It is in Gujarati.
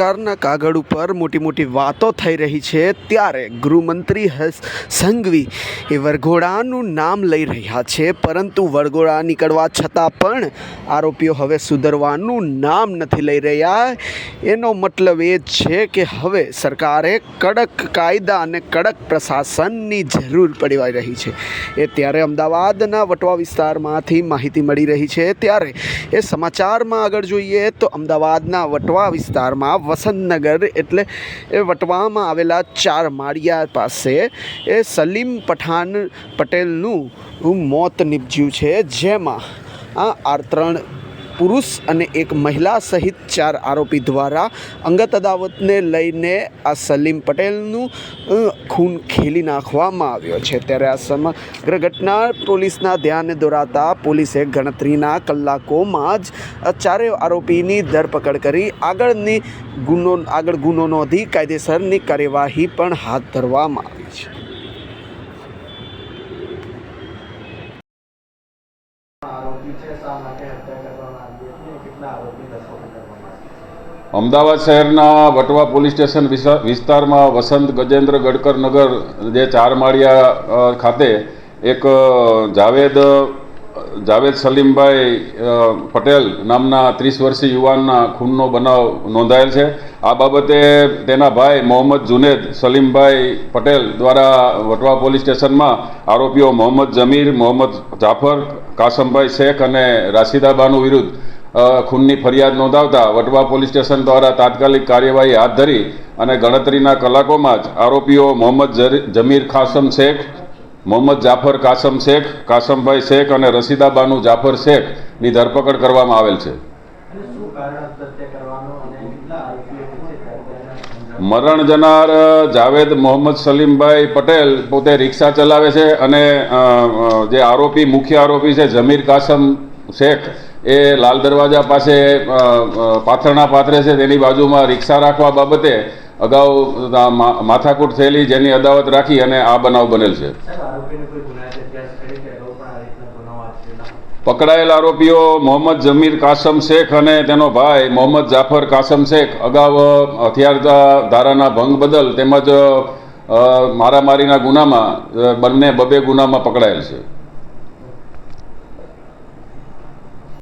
સરકારના કાગળ ઉપર મોટી મોટી વાતો થઈ રહી છે, ત્યારે ગૃહમંત્રી હર્ષ સંઘવી એ વરઘોડાનું નામ લઈ રહ્યા છે, પરંતુ વરઘોડા નીકળવા છતાં પણ આરોપીઓ હવે સુધરવાનું નામ નથી લઈ રહ્યા. એનો મતલબ એ છે કે હવે સરકારે કડક કાયદા અને કડક પ્રશાસનની જરૂર પડી રહી છે. એ ત્યારે અમદાવાદના વટવા વિસ્તારમાંથી માહિતી મળી રહી છે. ત્યારે એ સમાચારમાં આગળ જોઈએ તો અમદાવાદના વટવા વિસ્તારમાં વસંતનગર એટલે એ વટવામાં આવેલા ચાર માળિયા પાસે એ સલીમ પઠાન પટેલનું મોત નીપજ્યું છે, જેમાં આ આર ત્રણ પુરુષ અને એક મહિલા સહિત ચાર આરોપી દ્વારા અંગત અદાવતને લઈને આ સલીમ પટેલનું ખૂન ખેલી નાખવામાં આવ્યો છે. ત્યારે આ સમગ્ર ઘટના પોલીસના ધ્યાને દોરાતા પોલીસે ગણતરીના કલાકોમાં જ ચારેય આરોપીની ધરપકડ કરી, આગળની ગુનો, આગળ ગુનો નોંધી કાયદેસરની કાર્યવાહી પણ હાથ ધરવામાં આવી છે આરોપી છે શા માટે હત્યા કરવામાં આવી હતી અને કેટલા આરોપી ધરપકડ કરવામાં આવ્યા અમદાવાદ શહેરના વટવા પોલીસ સ્ટેશન વિસા- વિસ્તારમાં વસંત ગજેન્દ્ર ગડકર નગર, જે ચાર માળિયા ખાતે એક જાવેદ જાવેદ સલીમભાઈ પટેલ નામના ત્રીસ વર્ષીય યુવાનના ખૂનનો બનાવ નોંધાયેલ છે. આ બાબતે તેના ભાઈ મોહમ્મદ જુનેદ સલીમભાઈ પટેલ દ્વારા વટવા પોલીસ સ્ટેશનમાં આરોપીઓ મોહમ્મદ જમીર, મોહમ્મદ જાફર, કાસમભાઈ શેખ અને રાશિદા બાનુ વિરુદ્ધ ખૂનની ફરિયાદ નોંધાવતા વટવા પોલીસ સ્ટેશન દ્વારા તાત્કાલિક કાર્યવાહી હાથ ધરી અને ગણતરીના કલાકોમાં જ આરોપીઓ મોહમ્મદ જમીર, ખાસમ શેખ મોહમ્મદ જાફર કાસમ શેખ, કાસમભાઈ શેખ અને રસીદાબાનુ જાફર શેખની ધરપકડ કરવામાં આવેલ છે. મરણ જનાર જાવેદ મોહમ્મદ સલીમભાઈ પટેલ પોતે રિક્ષા ચલાવે છે અને જે આરોપી, મુખ્ય આરોપી છે, જમીર કાસમ શેખ, એ લાલ દરવાજા પાસે પાથરણા પાથરે છે. તેની બાજુમાં રિક્ષા રાખવા બાબતે અગાઉ માથાકૂટ થયેલી જેની અદાવત રાખી અને આ બનાવ બનેલ છે. પકડાયેલ આરોપીઓ મોહમ્મદ જમીર કાસમ શેખ અને તેનો ભાઈ મોહમ્મદ જાફર કાસમ શેખ. અગાઉ હથિયાર ધારાના ભંગ બદલ તેમજ મારામારીના ગુનામાં બંને બબે ગુનામાં પકડાયેલ છે.